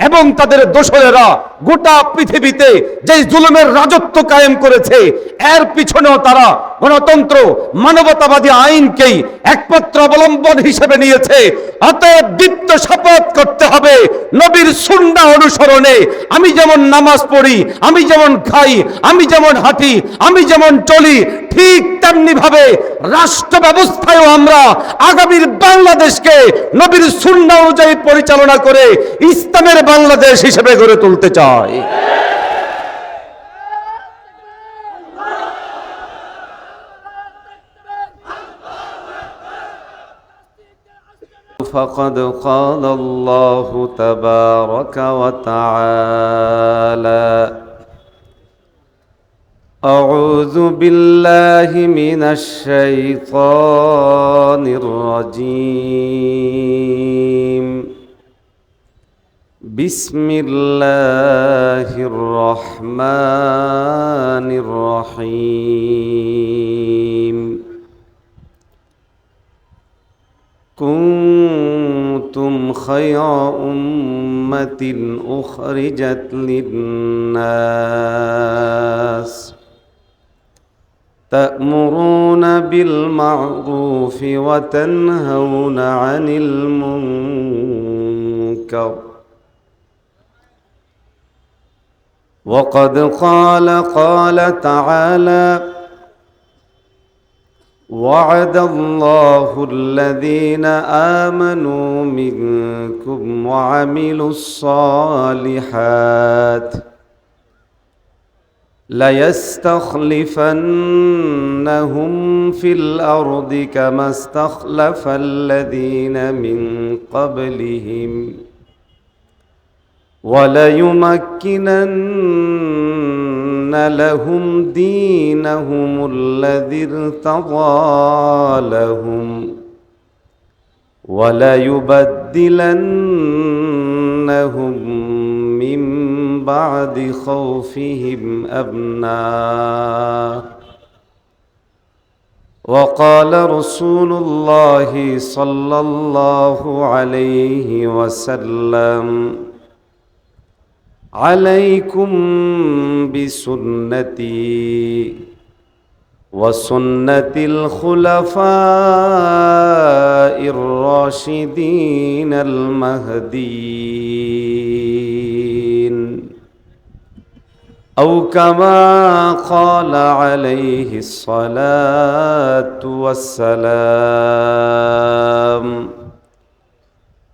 এবং তাদের দোসরেরা গোটা পৃথিবীতে যে জুলুমের রাজত্ব কায়েম করেছে, এর পিছনেও তারা গণতন্ত্র, মানবতাবাদী আইনকেই একমাত্র অবলম্বন হিসেবে নিয়েছে। অতএব দীপ্ত শপথ করতে হবে নবীর সুন্না অনুসরণে। আমি যেমন নামাজ পড়ি, আমি যেমন খাই, আমি যেমন হাঁটি, আমি যেমন চলি, ঠিক তেমনি ভাবে রাষ্ট্র ব্যবস্থায়ও আমরা আগামীর বাংলাদেশকে নবীর সুন্না অনুযায়ী পরিচালনা করে ইসলামের বাংলাদেশ হিসেবে গড়ে তুলতে চাই। فقد قال الله تبارك وتعالى أعوذ بالله من الشيطان الرجيم. بسم الله الرحمن الرحيم. كنتم خير أمة أخرجت للناس تأمرون بالمعروف وتنهون عن المنكر. وقد قال قال تعالى وعد الله الذين آمنوا منكم وعملوا الصالحات ليستخلفنهم في الأرض كما استخلف الذين من قبلهم وليمكنن لهم دينهم الذي ارتضى لهم وليبدلنهم من بعد خوفهم أبناء وقال رسول الله صلى الله عليه وسلم عليكم بسنتي وسنة الخلفاء الراشدين المهديين. أو كما قال عليه الصلاة والسلام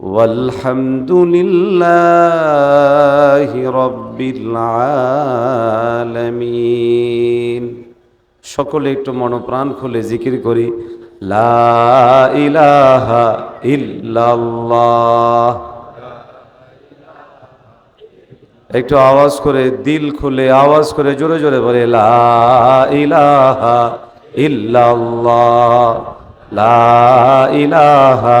والحمد لله رب العالمين সকলে একটু মনপ্রাণ খুলে জিকির করি লা ইলাহা ইল্লাল্লাহ একটু আওয়াজ করে দিল খুলে আওয়াজ করে জোরে জোরে বলে লা ইলাহা ইল্লাল্লাহ লা ইলাহা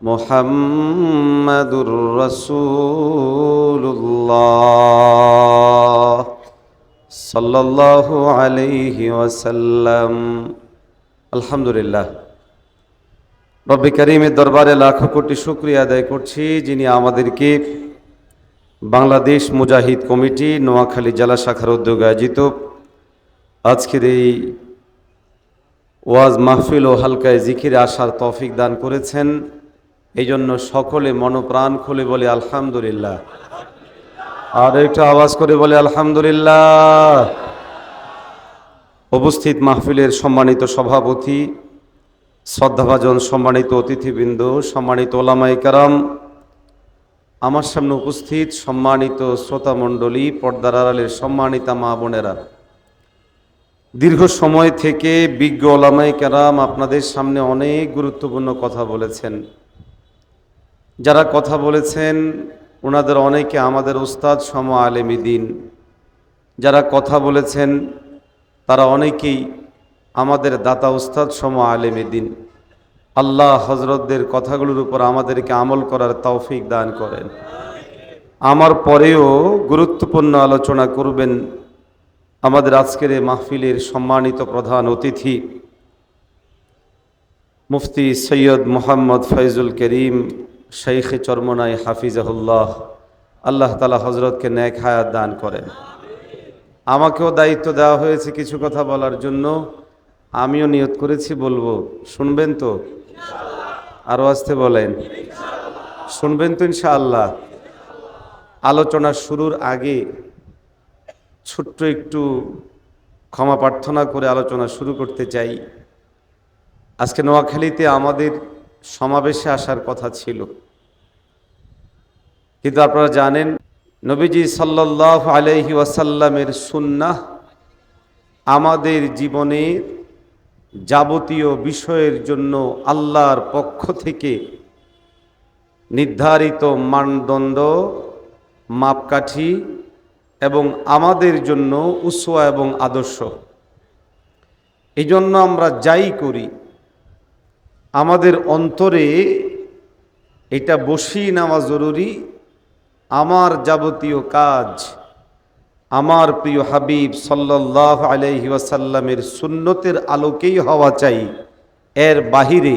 মোহাম্মদুর রসুল্লাহ সাল্লাল্লাহু আলাইহি ওয়াসাল্লাম। আলহামদুলিল্লাহ। রব্বি করিমের দরবারে লাখো কোটি শুক্রিয়া আদায় করছি যিনি আমাদেরকে বাংলাদেশ মুজাহিদ কমিটি নোয়াখালী জেলা শাখার উদ্যোগে আয়োজিত আজকের এই ওয়াজ মাহফিল ও হালকায় জিকিরে আসার তফিক দান করেছেন। এই জন্য সকলে মনপ্রাণ খুলে বলে আলহামদুলিল্লাহ। আর একটু আওয়াজ করে বলে আলহামদুলিল্লাহ। উপস্থিত মাহফিলের সম্মানিত সভাপতি, শ্রদ্ধাভাজন সম্মানিত অতিথিবৃন্দ, সম্মানিত ওলামাই কারাম, আমার সামনে উপস্থিত সম্মানিত শ্রোতামণ্ডলী, পর্দার আড়ালের সম্মানিতা মা বোনেরা। দীর্ঘ সময় থেকে বিজ্ঞ ওলামাই কেরাম আপনাদের সামনে অনেক গুরুত্বপূর্ণ কথা বলেছেন। যারা কথা বলেছেন, ওনাদের অনেকে আমাদের ওস্তাদ সম আলেমী দিন। যারা কথা বলেছেন, তারা অনেকেই আমাদের দাতা ওস্তাদ সম আলেমী দিন। আল্লাহ হজরতদের কথাগুলোর উপর আমাদেরকে আমল করার তৌফিক দান করেন। আমার পরেও গুরুত্বপূর্ণ আলোচনা করবেন আমাদের আজকের এই মাহফিলের সম্মানিত প্রধান অতিথি, মুফতি সৈয়দ মোহাম্মদ ফৈজুল করিম শেখে চরমনাই হাফিজাহুল্লাহ, আল্লাহ তালা হজরতকে ন্যাক হায়াত দান করেন। আমাকেও দায়িত্ব দেওয়া হয়েছে কিছু কথা বলার জন্য। আমিও নিয়ত করেছি বলব, শুনবেন তো? আরও আসতে বলেন। শুনবেন তো ইনশাআল্লাহ। আলোচনা শুরুর আগে ছোট্ট একটু ক্ষমা প্রার্থনা করে আলোচনা শুরু করতে চাই। আজকে নোয়াখালীতে আমাদের সমাবেশে আসার কথা ছিল। কিন্তু আপনারা জানেন, নবীজি সাল্লাহ আলহি ওয়াসাল্লামের সুন্নাহ আমাদের জীবনের যাবতীয় বিষয়ের জন্য আল্লাহর পক্ষ থেকে নির্ধারিত মানদণ্ড, মাপকাঠি এবং আমাদের জন্য উসোয়া এবং আদর্শ। এই জন্য আমরা যাই করি। আমাদের অন্তরে এটা বসিয়ে নেওয়া জরুরি। আমার যাবতীয় কাজ, আমার প্রিয় হাবিব সাল্লাহ আলহি ওয়াসাল্লামের সুন্নতের আলোকেই হওয়া চাই। এর বাহিরে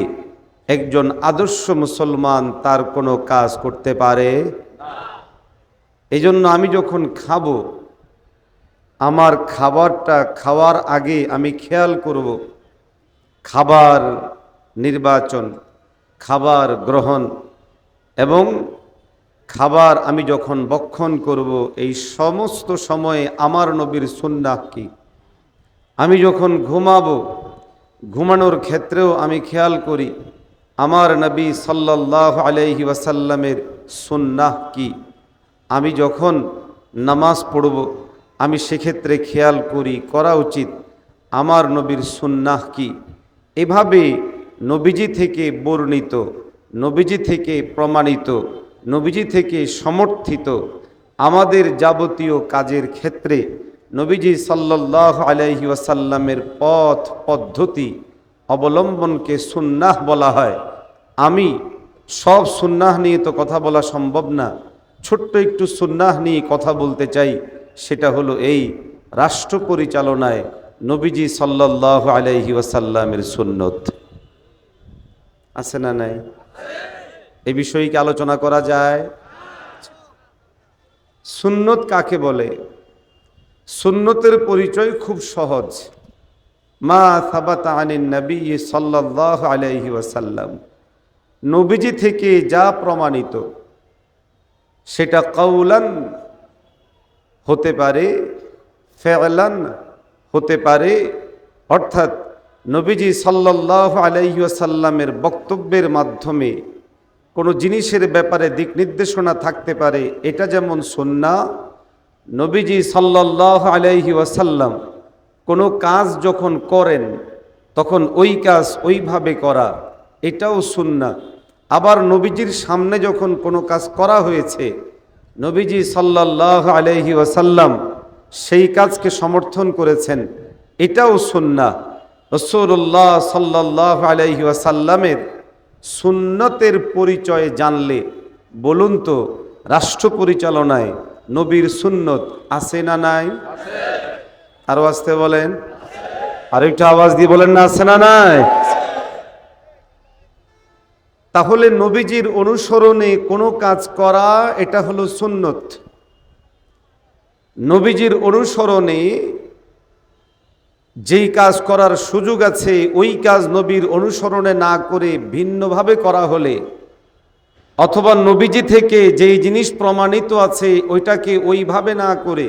একজন আদর্শ মুসলমান তার কোনো কাজ করতে পারে? এই জন্য আমি যখন খাব, আমার খাবারটা খাওয়ার আগে আমি খেয়াল করব, খাবার নির্বাচন, খাবার গ্রহণ এবং খাবার আমি যখন বক্ষণ করব, এই সমস্ত সময়ে আমার নবীর সুন্নাহ কি? আমি যখন ঘুমাবো, ঘুমানোর ক্ষেত্রেও আমি খেয়াল করি, আমার নবী সাল্লাহ আলহি ওয়াসাল্লামের সুন্নাহ কি? আমি যখন নামাজ পড়ব, আমি সেক্ষেত্রে খেয়াল করি, করা উচিত, আমার নবীর সুন্নাহ কি? এভাবে নবীজি থেকে বর্ণিত, নবীজি থেকে প্রমাণিত, নবীজি থেকে সমর্থিত আমাদের যাবতীয় কাজের ক্ষেত্রে নবীজি সাল্লাহ আলাইহি ওয়াসাল্লামের পথ পদ্ধতি অবলম্বনকে সুন্নাহ বলা হয়। আমি সব সুন্নাহ নিয়ে তো কথা বলা সম্ভব না। ছোট্ট একটু সুন্নাহ নিয়ে কথা বলতে চাই, সেটা হলো এই রাষ্ট্র পরিচালনায় নবীজি সাল্লাহ আলাইহি ওয়াসাল্লামের সুন্নত। আছে না নাই? এই বিষয়ে কি আলোচনা করা যায়? সুন্নত কাকে বলে? সুন্নতের পরিচয় খুব সহজ। মা সাবাতা আনিন নবী সাল্লাহ আলাইহি ওয়াসাল্লাম। নবীজি থেকে যা প্রমাণিত সেটা কৌলান হতে পারে, ফেলান হতে পারে। অর্থাৎ নবীজি সাল্লাহ আলাইসাল্লামের বক্তব্যের মাধ্যমে কোনো জিনিসের ব্যাপারে দিক নির্দেশনা থাকতে পারে, এটা যেমন সন্না নবীজি সাল্লাহ আলাইহি ওয়াসাল্লাম কোনো কাজ যখন করেন, তখন ওই কাজ ওইভাবে করা, এটাও সুন্না আবার নবীজির সামনে যখন কোনো কাজ করা হয়েছে নবীজি সাল্লাহ আলহি ওয়াসাল্লাম সেই কাজকে সমর্থন করেছেন। এটাও সুন্না রসুল্লাহ সাল্লাহ আলহি ওয়াসাল্লামের সুন্নতের পরিচয় জানলে বলুন তো রাষ্ট্র পরিচালনায় নবীর সুন্নত আছে না নাই? আরও আসতে বলেন। আর একটু আওয়াজ দিয়ে বলেন না আছে না নাই? তাহলে নবীজির অনুসরণে কোনো কাজ করা, এটা হলো সুন্নত। নবীজির অনুসরণে যেই কাজ করার সুযোগ আছে, ওই কাজ নবীর অনুসরণে না করে ভিন্নভাবে করা হলে, অথবা নবীজি থেকে যেই জিনিস প্রমাণিত আছে, ওইটাকে ওইভাবে না করে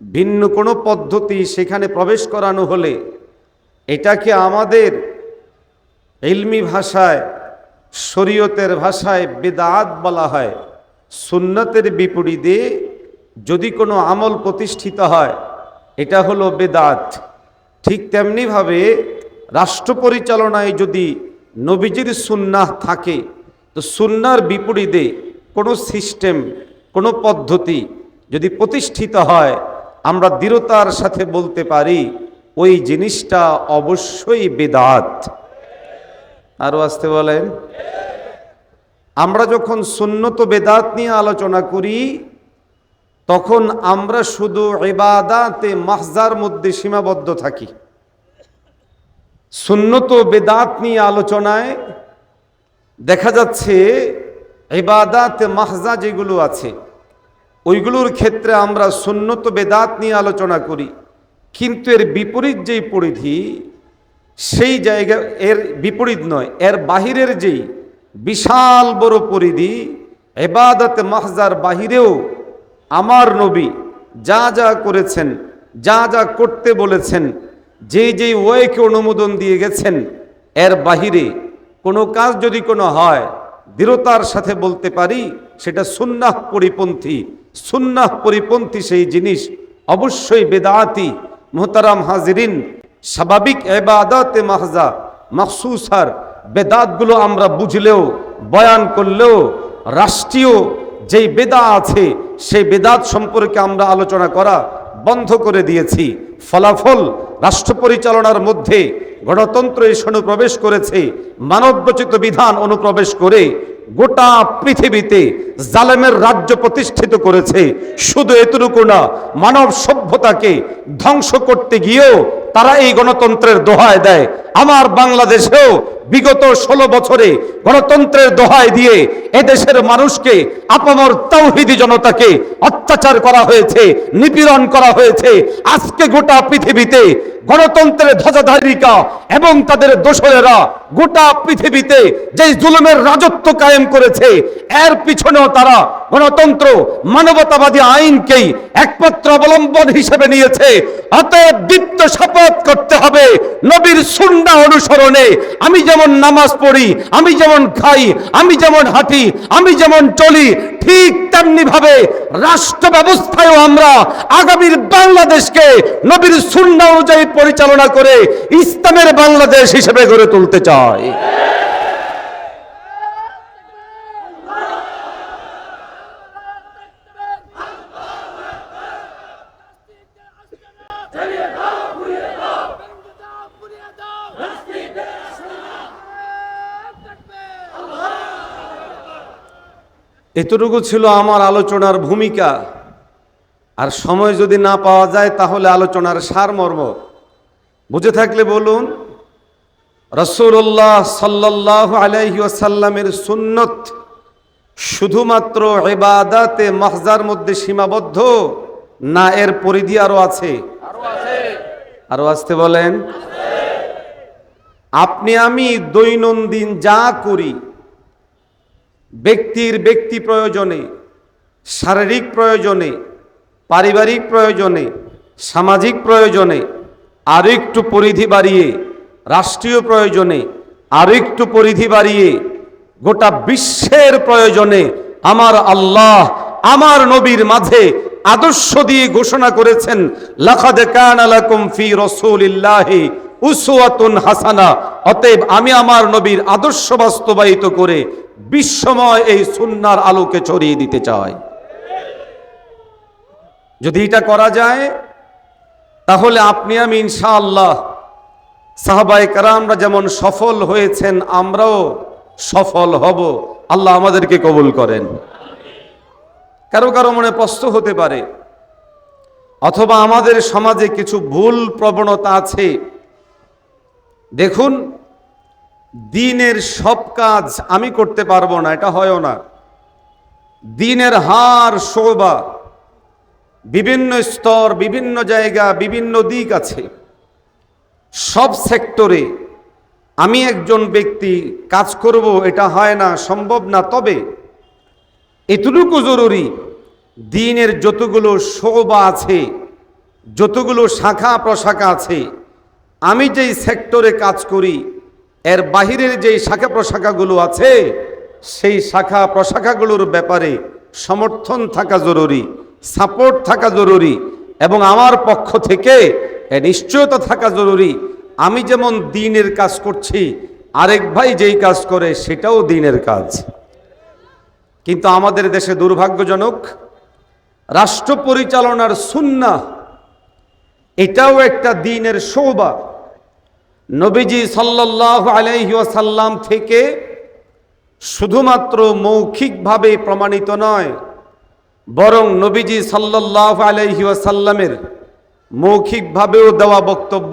ভিন্ন কোনো পদ্ধতি সেখানে প্রবেশ করানো হলে, এটাকে আমাদের ইলমি ভাষায় শরীয়তের ভাষায় বেদাত বলা হয়, সুন্নতের বিপরীতে যদি কোনো আমল প্রতিষ্ঠিত হয়, এটা হলো বেদাত। ঠিক তেমনিভাবে রাষ্ট্র পরিচালনায় যদি নবীজির সুন্নাহ থাকে, তো সুন্নার বিপরীতে কোনো সিস্টেম, কোনো পদ্ধতি যদি প্রতিষ্ঠিত হয়, আমরা দৃঢ়তার সাথে বলতে পারি, ওই জিনিসটা অবশ্যই বেদাত। আরও আসতে বলেন। আমরা যখন সুন্নত বেদাত নিয়ে আলোচনা করি, তখন আমরা শুধু এবাদাতে মাহজার মধ্যে সীমাবদ্ধ থাকি। সুন্নত বেদাত নিয়ে আলোচনায় দেখা যাচ্ছে এবাদাতে মাহজা যেগুলো আছে, ওইগুলোর ক্ষেত্রে আমরা সুন্নত বেদাত নিয়ে আলোচনা করি। কিন্তু এর বিপরীত যেই পরিধি সেই জায়গা এর বিপরীত নয়, এর বাহিরের যেই বিশাল বড় পরিধি এবাদতে মাহজার বাহিরেও আমার নবী যা যা করেছেন, যা যা করতে বলেছেন যেই যেই ওয়েকে অনুমোদন দিয়ে গেছেন, এর বাহিরে কোনো কাজ যদি কোনো হয়, দৃঢ়তার সাথে বলতে পারি, সেটা সুন্নাহ পরিপন্থী সুন্নাহ পরিপন্থী সেই জিনিস অবশ্যই বেদাতি মোহতারাম হাজিরিন স্বাভাবিক এবাদতে মাহজা মাকসুস মখসুসার বেদাতগুলো আমরা বুঝলেও, বয়ান করলেও, রাষ্ট্রীয় যেই বেদা আছে, সেই বেদাত সম্পর্কে আমরা আলোচনা করা বন্ধ করে দিয়েছি। ফলাফল রাষ্ট্র পরিচালনার মধ্যে গণতন্ত্র এসে অনুপ্রবেশ করেছে মানবরচিত বিধান অনুপ্রবেশ করে গোটা পৃথিবীতে জালেমের রাজ্য প্রতিষ্ঠিত করেছে। শুধু এতটুকু না, মানব সভ্যতাকে ধ্বংস করতে গিয়েও তারা এই গণতন্ত্রের দোহায় দেয়। আমার বাংলাদেশেও বিগত ষোলো বছরে গণতন্ত্রের দোহায় দিয়ে এদেশের মানুষকে আপামর তৌহিদি জনতাকে অত্যাচার করা হয়েছে, নিপীড়ন করা হয়েছে। আজকে গোটা পৃথিবীতে গণতন্ত্রের ধ্বজাধারিকা এবং তাদের দোষরেরা গোটা পৃথিবীতে যে জুলুমের রাজত্ব কায়েম করেছে, এর পিছনেও তারা গণতন্ত্র মানবতাবাদী আইনকেই একমাত্র অবলম্বন হিসেবে নিয়েছে। অতএব দীপ্ত শপথ করতে হবে নবীর সুন্না অনুসরণে। আমি যেমন নামাজ পড়ি, আমি যেমন খাই, আমি যেমন হাঁটি, আমি যেমন চলি, ঠিক তেমনি ভাবে রাষ্ট্র ব্যবস্থায়ও আমরা আগামীর বাংলাদেশকে নবীর সুন্না অনুযায়ী পরিচালনা করে ইসলামের বাংলাদেশ হিসেবে গড়ে তুলতে চাই। এতটুকু ছিল আমার আলোচনার ভূমিকা। আর সময় যদি না পাওয়া যায়, তাহলে আলোচনার সারমর্ম। বুঝে থাকলে বলুন রসুল্লাহ সাল্লাহ আলাইহি আসাল্লামের সুন্নত শুধুমাত্র এবাদাতে মাহজার মধ্যে সীমাবদ্ধ, না এর পরিধি আরও আছে। আরও আসতে বলেন, আপনি আমি দৈনন্দিন যা করি ব্যক্তির ব্যক্তি প্রয়োজনে, শারীরিক প্রয়োজনে, পারিবারিক প্রয়োজনে, সামাজিক প্রয়োজনে আরও একটু পরিধি বাড়িয়ে, রাষ্ট্রীয় প্রয়োজনে আরও একটু পরিধি বাড়িয়ে গোটা বিশ্বের প্রয়োজনে আমার আল্লাহ আমার নবীর মাঝে আদর্শ দিয়ে ঘোষণা করেছেন কান হাসানা। অতএব আমি আমার নবীর আদর্শ বাস্তবায়িত করে বিশ্বময় এই সুন্নার আলোকে ছড়িয়ে দিতে চায়। যদি এটা করা যায়, তাহলে আপনি আমি ইনশাআল্লাহ সাহাবাই কারামরা যেমন সফল হয়েছেন, আমরাও সফল হব। আল্লাহ আমাদেরকে কবুল করেন। কারও কারও মনে প্রশ্ন হতে পারে, অথবা আমাদের সমাজে কিছু ভুল প্রবণতা আছে। দেখুন দিনের সব কাজ আমি করতে পারব না, এটা হয়ও না। দিনের হার শোভা, বিভিন্ন স্তর, বিভিন্ন জায়গা, বিভিন্ন দিক আছে। সব সেক্টরে আমি একজন ব্যক্তি কাজ করব, এটা হয় না, সম্ভব না। তবে এতটুকু জরুরি, দিনের যতগুলো শোভা আছে, যতগুলো শাখা প্রশাখা আছে, আমি যেই সেক্টরে কাজ করি এর বাহিরের যেই শাখা প্রশাখাগুলো আছে, সেই শাখা প্রশাখাগুলোর ব্যাপারে সমর্থন থাকা জরুরি, সাপোর্ট থাকা জরুরি এবং আমার পক্ষ থেকে নিশ্চয়তা থাকা জরুরি। আমি যেমন দিনের কাজ করছি, আরেক ভাই যেই কাজ করে সেটাও দিনের কাজ। কিন্তু আমাদের দেশে দুর্ভাগ্যজনক, রাষ্ট্র পরিচালনার সুন্না এটাও একটা দিনের শোভা। নবীজি সাল্লাহ আলাইহি ওয়াসাল্লাম থেকে শুধুমাত্র মৌখিকভাবে প্রমাণিত নয়, বরং নবীজি সাল্লাহ আলাইহি ওয়াসাল্লামের মৌখিকভাবেও দেওয়া বক্তব্য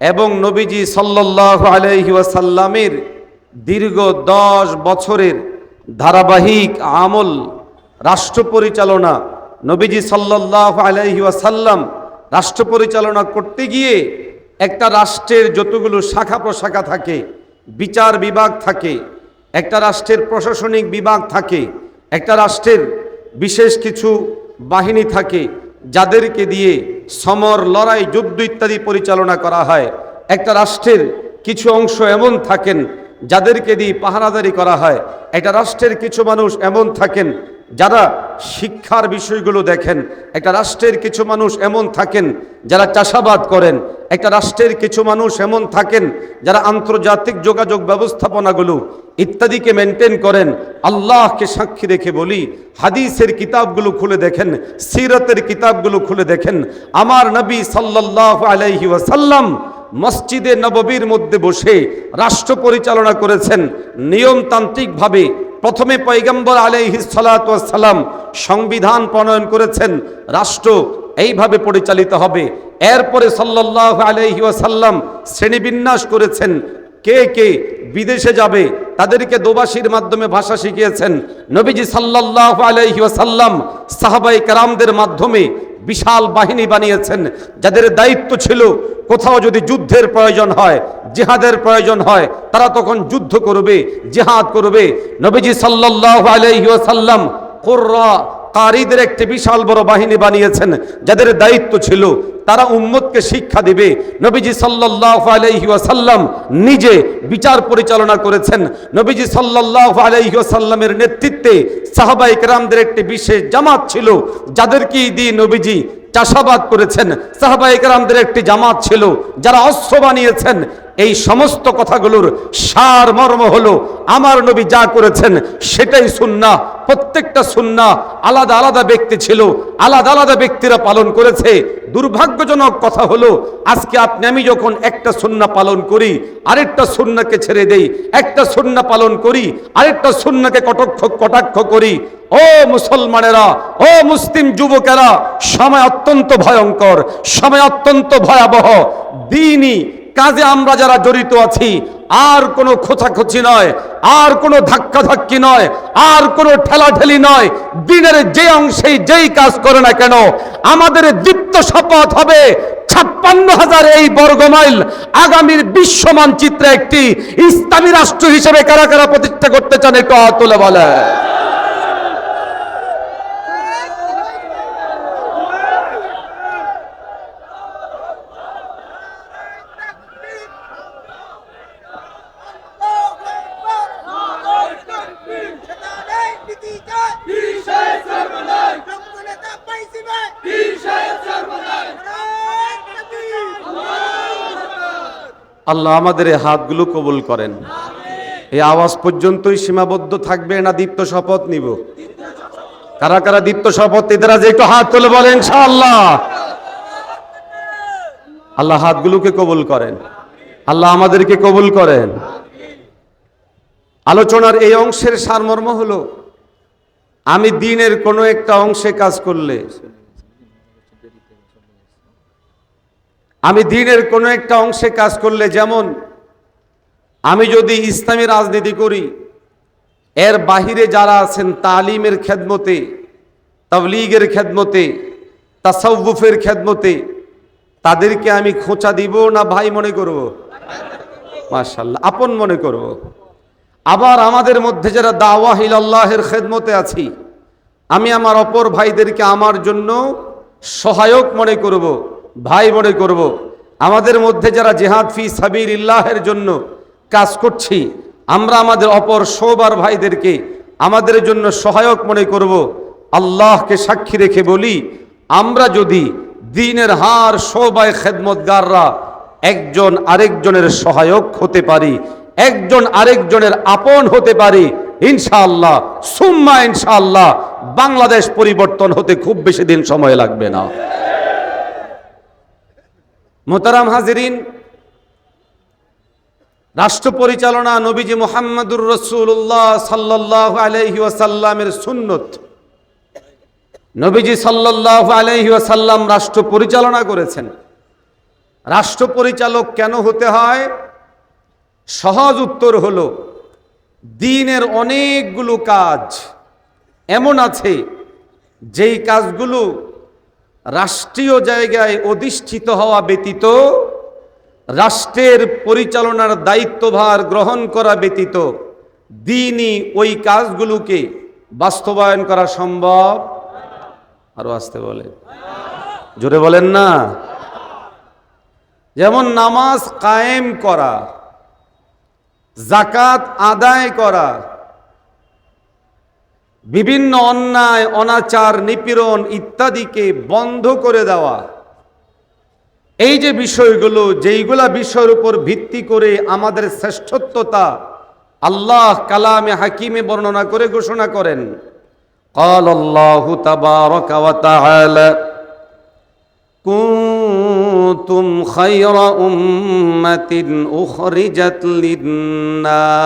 এবং নবীজি সাল্লাহ আলাইহি ওয়াসাল্লামের দীর্ঘ দশ বছরের ধারাবাহিক আমল, রাষ্ট্র পরিচালনা, নবীজি সাল্লাহ আলাইহি ওয়াসাল্লাম রাষ্ট্র পরিচালনা করতে গিয়ে একটা রাষ্ট্রের যতগুলো শাখা প্রশাখা থাকে, বিচার বিভাগ থাকে, একটা রাষ্ট্রের প্রশাসনিক বিভাগ থাকে, একটা রাষ্ট্রের বিশেষ কিছু বাহিনী থাকে, যাদেরকে দিয়ে সমর, লড়াই, যুদ্ধ ইত্যাদি পরিচালনা করা হয়। একটা রাষ্ট্রের কিছু অংশ এমন থাকেন, যাদেরকে দিয়ে পাহারাদারি করা হয়। একটা রাষ্ট্রের কিছু মানুষ এমন থাকেন যারা শিক্ষার বিষয়গুলো দেখেন, একটা রাষ্ট্রের কিছু মানুষ এমন থাকেন যারা চাষাবাদ করেন, একটা রাষ্ট্রের কিছু মানুষ এমন থাকেন যারা আন্তর্জাতিক যোগাযোগ ব্যবস্থাপনাগুলো ইত্যাদিকে মেনটেন করেন। আল্লাহকে সাক্ষী রেখে বলি, হাদিসের কিতাবগুলো খুলে দেখেন, সিরতের কিতাবগুলো খুলে দেখেন। আমার নবী সাল্লাহ আলাইহি ওয়াসাল্লাম মসজিদে নববীর মধ্যে বসে রাষ্ট্র পরিচালনা করেছেন, নিয়মতান্ত্রিকভাবে প্রথমে পৈগম্বর আলাইহি সালাম সংবিধান প্রণয়ন করেছেন, রাষ্ট্র এইভাবে পরিচালিত হবে। এরপরে সাল্লাহ আলাইহি ওয়াসাল্লাম শ্রেণীবিন্যাস করেছেন, কে কে বিদেশে যাবে তাদেরকে দোবাসীর মাধ্যমে ভাষা শিখিয়েছেন। নবীজি সাল্লাহ আলাইহি ওয়াসাল্লাম সাহাবাই কারামদের মাধ্যমে বিশাল বাহিনী বানিয়েছেন, যাদের দায়িত্ব ছিল কোথাও যদি যুদ্ধের প্রয়োজন হয় জেহাদের প্রয়োজন হয়, তারা তখন যুদ্ধ করবে, জেহাদ করবে। নবীজি সাল্লাহ কুররা, কারিদের একটি বিশাল বড় বাহিনী বানিয়েছেন, যাদের দায়িত্ব ছিল, তারা উম্মতকে শিক্ষা দিবে। নবীজি সাল্লাহ আলাইহি ওয়াসাল্লাম নিজে বিচার পরিচালনা করেছেন। নবীজি সাল্লাহ আলাইহি ওয়াসাল্লামের নেতৃত্বে সাহাবাই কেরামদের একটি বিশেষ জামাত ছিল যাদেরকে দিয়ে নবীজি চাষাবাদ করেছেন। সাহাবাই কেরামদের একটি জামাত ছিল, যারা অস্ত্র বানিয়েছেন। এই সমস্ত কথাগুলোর সার মর্ম হলো, আমার নবী যা করেছেন সেটাই সুন্না, প্রত্যেকটা সুন্না আলাদা আলাদা ব্যক্তি ছিল, আলাদা আলাদা ব্যক্তিরা পালন করেছে। দুর্ভাগ্যজনক কথা হলো, আজকে আপনি, আমি যখন একটা সুন্না পালন করি, আরেকটা সুন্নাকে ছেড়ে দেই, একটা সুন্না পালন করি, আরেকটা সুন্নাকে কটাক্ষ কটাক্ষ করি, ও মুসলমানেরা, ও মুসলিম যুবকেরা, সময় অত্যন্ত ভয়ঙ্কর, সময় অত্যন্ত ভয়াবহ, দিনই কাজে আমরা যারা জড়িত আছি, আর কোনো খোঁচাখুচি নয়, আর কোনো ধাক্কাধাক্কি নয়, আর কোনো ঠেলাঠেলি নয়, দিনের যে অংশেই যেই কাজ করে না কেন, আমাদের দীপ্ত শপথ হবে ছাপ্পান্ন হাজার এই বর্গমাইল আগামীর বিশ্ব মানচিত্রে একটি ইসলামী রাষ্ট্র হিসেবে কারা কারা প্রতিষ্ঠা করতে চান একটু তুলে বলে আল্লাহ আমাদের এই হাতগুলো কবুল করেন। এই আওয়াজ পর্যন্তই সীমাবদ্ধ থাকবে না দীপ্ত শপথ নিব। কারা কারা দীপ্ত শপথ এদের আজ একটু হাত তুলে বলেন, ইনশাআল্লাহ। আল্লাহ হাতগুলোকে কবুল করেন। আল্লাহ আমাদেরকে কবুল করেন। আলোচনার এই অংশের সারমর্ম হলো, আমি দিনের কোনো একটা অংশে কাজ করলে আমি দিনের কোনো একটা অংশে কাজ করলে যেমন, আমি যদি ইসলামী রাজনীতি করি, এর বাহিরে যারা আছেন তালিমের খেদমতে, তবলিগের খেদমতে, তাসাউফের খেদমতে, তাদেরকে আমি খোঁচা দিব না ভাই মনে করব? মাশাল্লাহ আপন মনে করব। আবার আমাদের মধ্যে যারা দাওয়াহিল আল্লাহের খেদমতে আছি, আমি আমার অপর ভাইদেরকে আমার জন্য সহায়ক মনে করব। ভাই মনে করব, আমাদের মধ্যে যারা জেহাদ ফি সাবির ইল্লাহের জন্য কাজ করছি, আমরা আমাদের অপর সৌবার ভাইদেরকে আমাদের জন্য সহায়ক মনে করব, আল্লাহকে সাক্ষী রেখে বলি, আমরা যদি দিনের হার সৌবায় খেদমতগাররা একজন আরেকজনের সহায়ক হতে পারি, একজন আরেকজনের আপন হতে পারি, ইনশাআল্লাহ, সুম্মা ইনশাআল্লাহ, বাংলাদেশ পরিবর্তন হতে খুব বেশি দিন সময় লাগবে না। মোতারাম হাজিরিন, রাষ্ট্র পরিচালনা নবীজি মোহাম্মদুর রসুল্লাহ সাল্লাহ আলহি ওয়াসাল্লামের সুন্নত। নবীজি সাল্লাহ আলহি ওয়াসাল্লাম রাষ্ট্র পরিচালনা করেছেন। রাষ্ট্র পরিচালক কেন হতে হয়? সহজ উত্তর হলো, দিনের অনেকগুলো কাজ এমন আছে, যেই কাজগুলো রাষ্ট্রীয় জায়গায় অধিষ্ঠিত হওয়া ব্যতীত, রাষ্ট্রের পরিচালনার দায়িত্বভার গ্রহণ করা ব্যতীত, দিনই ওই কাজগুলোকে বাস্তবায়ন করা সম্ভব। আরও আসতে বলে জোরে বলেন না। যেমন নামাজ কায়েম করা জাকাত আদায় করা বিভিন্ন অন্যায় অনাচার নিপীড়ন ইত্যাদিকে বন্ধ করে দেওয়া এই যে বিষয়গুলো যেইগুলা বিষয়ের উপর ভিত্তি করে আমাদের শ্রেষ্ঠত্বতা আল্লাহ কালামে হাকিমে বর্ণনা করে ঘোষণা করেন قال الله تبارك وتعالى كنتم خير أمة أخرجت للناس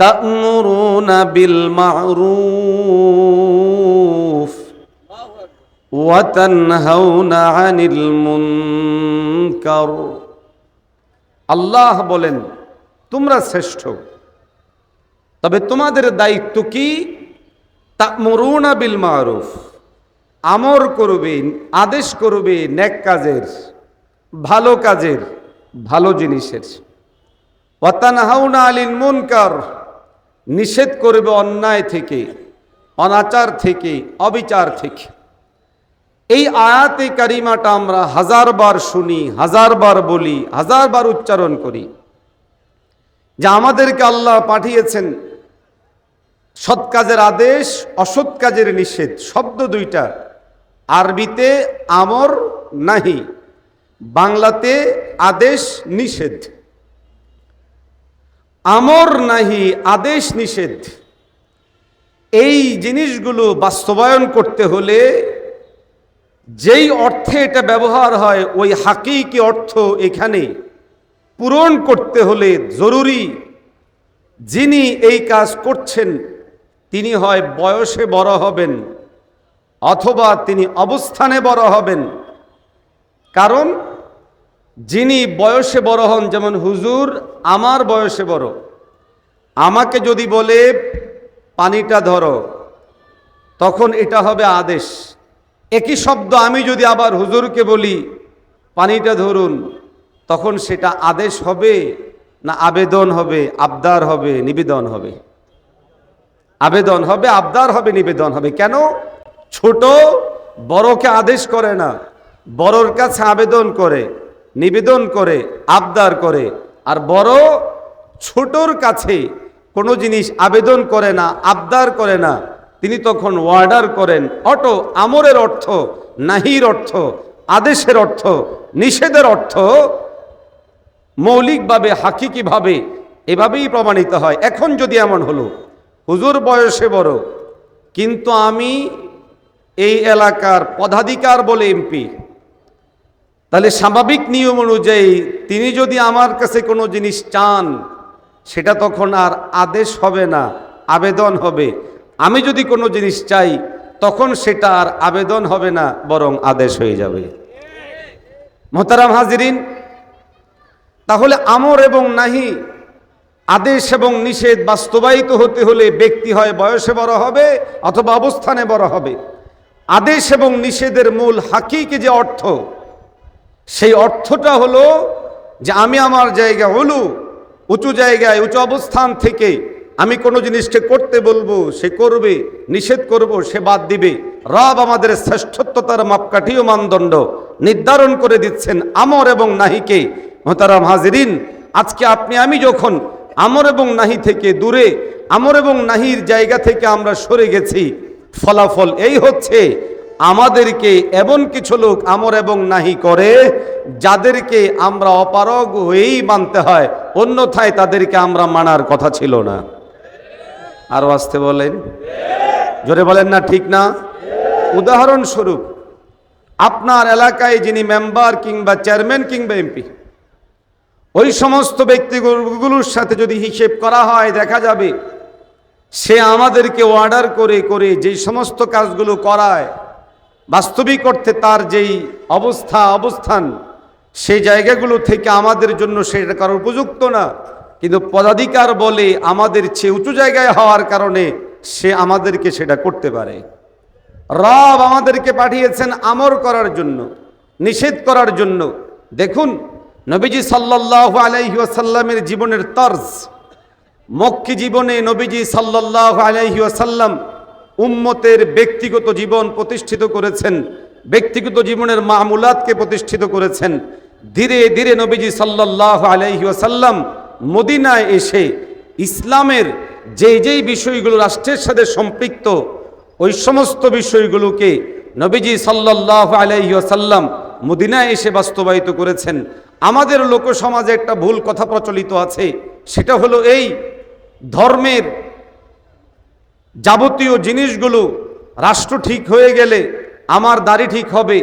تأمرون بالمعروف وتنهون عن المنكر আল্লাহ বলেন তোমরা শ্রেষ্ঠ তবে তোমাদের দায়িত্ব কি তামরুনা বিল মারুফ আমর করবে আদেশ করবে নেক কাজের ভালো কাজের ভালো জিনিসের ওয়াতানহাউনা আলিল মুনকার নিষেধ করবে অন্যায় থেকে, অনাচার থেকে, অবিচার থেকে। এই আয়াতে কারিমাটা আমরা হাজারবার শুনি হাজারবার বলি হাজারবার উচ্চারণ করি। যে আমাদেরকে আল্লাহ পাঠিয়েছেন সৎ কাজের আদেশ, অসৎ কাজের নিষেধ, শব্দ দুইটা। আরবিতে আমর নাহি, বাংলাতে আদেশ নিষেধ। আমর নাহি, আদেশ নিষেধ। এই জিনিসগুলো বাস্তবায়ন করতে হলে যেই অর্থে এটা ব্যবহার হয়, ওই হাকিকি অর্থ এখানে পূরণ করতে হলে জরুরি। যিনি এই কাজ করছেন, তিনি হয় বয়সে বড় হবেন অথবা তিনি অবস্থানে বড় হবেন। কারণ যিনি বয়সে বড় হন, যেমন হুজুর, আমার বয়সে বড়। আমাকে যদি বলে, পানিটা ধরো, তখন এটা হবে আদেশ। একই শব্দ আমি যদি আবার হুজুরকে বলি, পানিটা ধরুন, তখন সেটা আদেশ হবে না আবেদন হবে, আবদার হবে, নিবেদন হবে? আবেদন হবে, আবদার হবে, নিবেদন হবে। কেন? ছোট বড়কে আদেশ করে না, বড়র কাছে আবেদন করে। নিবেদন করে, আবদার করে। আর বড় ছোটর কাছে কোনো জিনিস আবেদন করে না, আবদার করে না। তিনি তখন ওয়ার্ডার করেন, অটো আমরের অর্থ, নাহির অর্থ, আদেশের অর্থ, নিষেধের অর্থ মৌলিকভাবে, হাকিকিভাবে এভাবেই প্রমাণিত হয়। এখন যদি এমন হলো, হুজুর বয়সে বড়, কিন্তু আমি এই এলাকার পদাধিকার বলে এমপি তাহলে স্বাভাবিক নিয়ম অনুযায়ী তিনি যদি আমার কাছে কোনো জিনিস চান, সেটা তখন আর আদেশ হবে না, আবেদন হবে। আমি যদি কোনো জিনিস চাই, তখন সেটা আর আবেদন হবে না, বরং আদেশ হয়ে যাবে। মোহতারাম হাজিরিন, তাহলে আমর এবং নাহি আদেশ এবং নিষেধ বাস্তবায়িত হতে হলে ব্যক্তি হয় বয়সে বড় হবে অথবা অবস্থানে বড় হবে। আদেশ এবং নিষেধের মূল হাকিকে যে অর্থ সেই অর্থটা হলো যে আমি আমার জায়গা হলু, উঁচু জায়গায়, উঁচু অবস্থান থেকে আমি কোনো জিনিসকে করতে বলব, সে করবে, নিষেধ করব, সে বাদ দিবে। রব আমাদের শ্রেষ্ঠত্বতার মাপকাঠি ও মানদণ্ড নির্ধারণ করে দিচ্ছেন আমর এবং নাহিকে। মোহতারাম হাজিরিন, আজকে আপনি, আমি যখন আমর এবং নাহি থেকে দূরে, আমর এবং নাহির জায়গা থেকে আমরা সরে গেছি, ফলাফল এই হচ্ছে আমাদেরকে এমন কিছু লোক আমর এবং নাহি করে, যাদেরকে আমরা অপারগ হয়েই মানতে হয়, অন্যথায় তাদেরকে আমরা মানার কথা ছিল না। আরও আসতে বলেন। জোরে বলেন না, ঠিক না? উদাহরণস্বরূপ, আপনার এলাকায় যিনি মেম্বার কিংবা চেয়ারম্যান কিংবা এমপি, ওই সমস্ত ব্যক্তিগুলোর সাথে যদি হিসেব করা হয়, দেখা যাবে, সে আমাদেরকে অর্ডার করে করে যেই সমস্ত কাজগুলো করায় বাস্তবিক অর্থে তার যেই অবস্থা, অবস্থান সেই জায়গাগুলো থেকে আমাদের জন্য সেটা করার উপযুক্ত না। কিন্তু পদাধিকার বলে আমাদের চেয়ে উঁচু জায়গায় হওয়ার কারণে সে আমাদেরকে সেটা করতে পারে। রব আমাদেরকে পাঠিয়েছেন আমর করার জন্য, নিষেধ করার জন্য। দেখুন, নবীজি সাল্লাহ আলাইহি ওয়াসাল্লামের জীবনের তর্জ। মক্কি জীবনে নবীজি সাল্লাহ আলাইহি ওয়াসাল্লাম উম্মতের ব্যক্তিগত জীবন প্রতিষ্ঠিত করেছেন, ব্যক্তিগত জীবনের মামুলাতকে প্রতিষ্ঠিত করেছেন। ধীরে ধীরে নবীজি সাল্লাহ আলাইহি ওয়াসাল্লাম মদিনায় এসে ইসলামের যেই যেই বিষয়গুলো রাষ্ট্রের সাথে সম্পৃক্ত, ওই সমস্ত বিষয়গুলোকে নবীজি সাল্লাহ আলাইহি ওয়াসাল্লাম মদিনায় এসে বাস্তবায়িত করেছেন। আমাদের লোকসমাজে একটা ভুল কথা প্রচলিত আছে, সেটা হলো এই ধর্মের যাবতীয় জিনিসগুলো রাষ্ট্র ঠিক হয়ে গেলে আমার দাড়ি ঠিক হবে,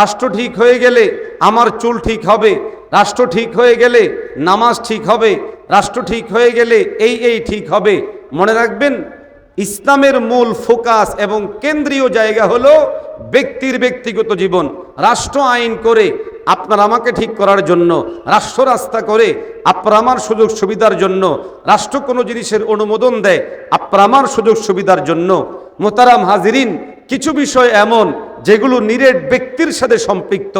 রাষ্ট্র ঠিক হয়ে গেলে আমার চুল ঠিক হবে, রাষ্ট্র ঠিক হয়ে গেলে নামাজ ঠিক হবে, রাষ্ট্র ঠিক হয়ে গেলে এই এই ঠিক হবে। মনে রাখবেন, ইসলামের মূল ফোকাস এবং কেন্দ্রীয় জায়গা হলো ব্যক্তির ব্যক্তিগত জীবন। রাষ্ট্র আইন করে আপনার আমাকে ঠিক করার জন্য রাষ্ট্র রাস্তা করে আপনার আমার সুযোগ সুবিধার জন্য, রাষ্ট্র কোনো জিনিসের অনুমোদন দেয় আপনার আমার সুযোগ সুবিধার জন্য। মোতারাম হাজিরিন, কিছু বিষয় এমন যেগুলো নিরেট ব্যক্তির সাথে সম্পৃক্ত।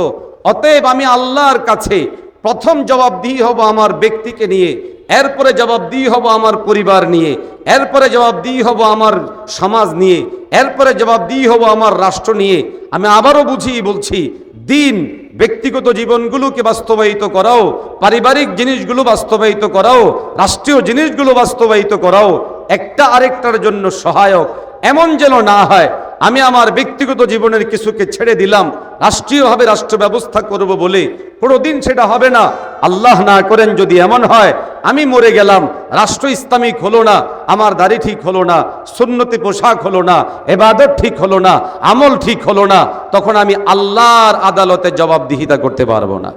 অতএব আমি আল্লাহর কাছে প্রথম জবাবদিহি হব আমার ব্যক্তিকে নিয়ে, এরপরে জবাবদিহি হব আমার পরিবার নিয়ে, এরপরে জবাবদিহি হব আমার সমাজ নিয়ে, এরপরে জবাবদিহি হব আমার রাষ্ট্র নিয়ে। আমি আবারও বুঝিয়ে বলছি দিন ব্যক্তিগত জীবনগুলোকে বাস্তবায়িত করাও, পারিবারিক জিনিসগুলো বাস্তবায়িত করাও, রাষ্ট্রীয় জিনিসগুলো বাস্তবায়িত করাও একটা আরেকটার জন্য সহায়ক। এমন যেন না হয়, আমি আমার ব্যক্তিগত জীবনের কিছুকে ছেড়ে দিলাম রাষ্ট্রীয়ভাবে রাষ্ট্র ব্যবস্থা করব বলে কোনোদিন সেটা হবে না। আল্লাহ না করেন যদি এমন হয়, আমি মরে গেলাম, রাষ্ট্র ইসলামিক হলো না, আমার দাড়ি ঠিক হলো না, সুন্নতি পোশাক হলো না, এবাদত ঠিক হলো না, আমল ঠিক হলো না, তখন আমি আল্লাহর আদালতে জবাবদিহিতা করতে পারব না।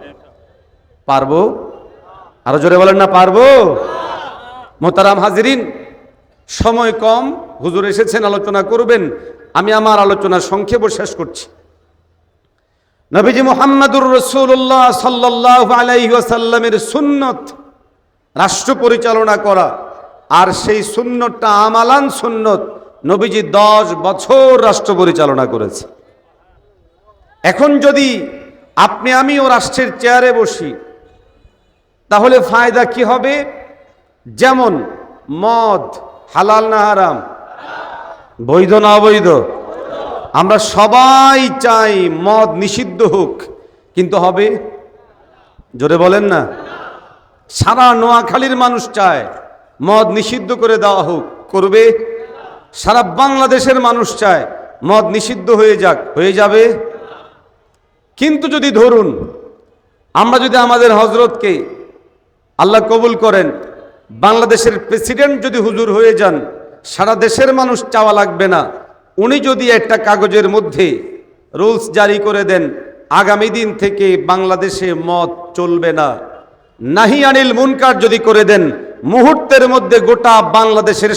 পারব? আরও জোরে বলেন না, পারব? মোতারাম হাজিরিন, সময় কম, হুজুর এসেছেন, আলোচনা করবেন। আমি আমার আলোচনা সংক্ষেপ শেষ করছি। নবীজি মোহাম্মদুর রসুল্লাহ সাল্লাহ আলাইসাল্লামের সুন্নত রাষ্ট্র পরিচালনা করা। আর সেই সুন্নতটা আমালান সুন্নত নবীজি দশ বছর রাষ্ট্র পরিচালনা করেছে। এখন যদি আপনি আমিও রাষ্ট্রের চেয়ারে বসি, তাহলে ফায়দা কি হবে? যেমন মদ, হালাল না হারাম, বৈধ না অবৈধ আমরা সবাই চাই মদ নিষিদ্ধ হোক, কিন্তু হবে? জোরে বলেন না। সারা নোয়াখালীর মানুষ চায় মদ নিষিদ্ধ করে দেওয়া হোক, করবে? সারা বাংলাদেশের মানুষ চায় মদ নিষিদ্ধ হয়ে যাক, হয়ে যাবে? কিন্তু যদি ধরুন, আমরা যদি আমাদের হজরতকে আল্লাহ কবুল করেন, বাংলাদেশের প্রেসিডেন্ট যদি হুজুর হয়ে যান, সারা দেশের মানুষ চাওয়া লাগবে না। উনি যদি একটা কাগজের মধ্যে রুলস জারি করে দেন, আগামী দিন থেকে বাংলাদেশে মত চলবে না। নাহি আনিল মুনকার যদি করে দেন, মুহূর্তের মধ্যে গোটা বাংলাদেশের